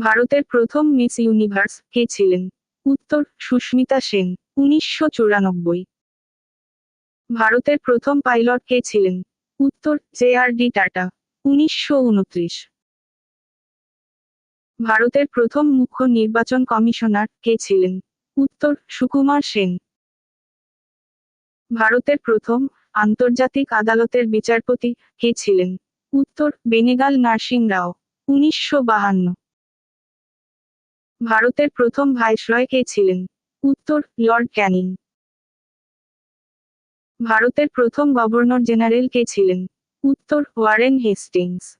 ভারতের প্রথম miss universe কে ছিলেন? উত্তর, সুস্মিতা সেন, উনিশশো চুরানব্বই। ভারতের প্রথম পাইলট কে ছিলেন? উত্তর, জে আর ডি টাটা, উনিশশো উনত্রিশ। ভারতের প্রথম মুখ্য নির্বাচন কমিশনার কে ছিলেন? উত্তর, সুকুমার সেন। ভারতের প্রথম আন্তর্জাতিক আদালতের বিচারপতি কে ছিলেন? উত্তর, বেনেগাল নার্সিং রাও উনিশশো বাহান্ন। ভারতের প্রথম ভাইসরয় কে ছিলেন? উত্তর, লর্ড ক্যানিং। ভারতের প্রথম গভর্নর জেনারেল কে ছিলেন? উত্তর, ওয়ারেন হেস্টিংস।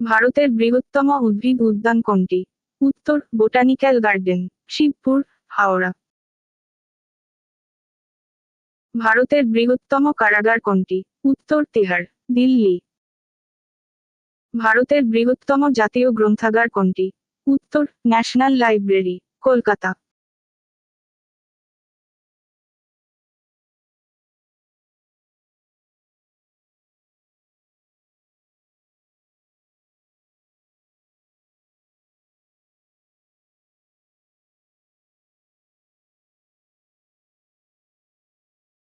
ভারতের বৃহত্তম উদ্ভিদ উদ্যান কোনটি? উত্তর, বোটানিক্যাল গার্ডেন, শিবপুর, হাওড়া। ভারতের বৃহত্তম কারাগার কোনটি? উত্তর, তিহার, দিল্লি। ভারতের বৃহত্তম জাতীয় গ্রন্থাগার কোনটি? উত্তর ন্যাশনাল লাইব্রেরি কলকাতা।